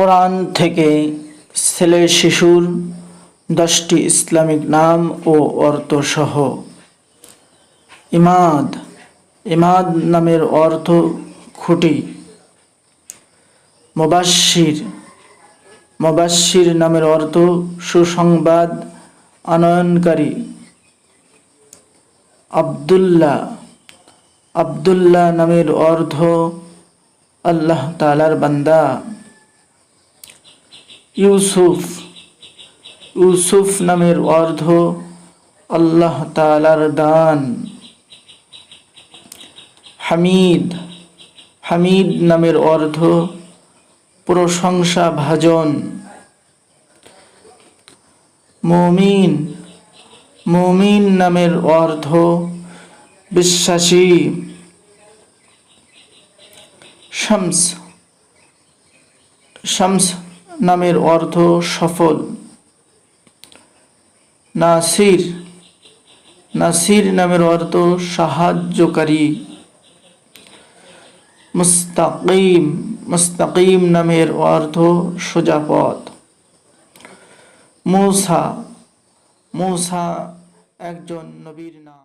কোরআন থেকে ছেলে শিশুর দশটি ইসলামিক নাম ও অর্থ সহ ইমাদ ইমাদ নামের অর্থ খুঁটি। মুবাশির মুবাশির নামের অর্থ সুসংবাদ, আনয়নকারী। আবদুল্লাহ আবদুল্লাহ নামের অর্থ আল্লাহ তালার বান্দা। ইউসুফ ইউসুফ নামের অর্ধ আল্লাহ তালার দান। হামিদ হামিদ নামের অর্ধ প্রশংসা ভাজন। মমিন মমিন নামের অর্থ বিশ্বাসী। শামস শামস নামের অর্থ সফল। নাসির নাসির নামের অর্থ সাহায্যকারী। মুস্তাকিম মুস্তাকিম নামের অর্থ সোজা মূসা মূসা একজন নবীর নাম।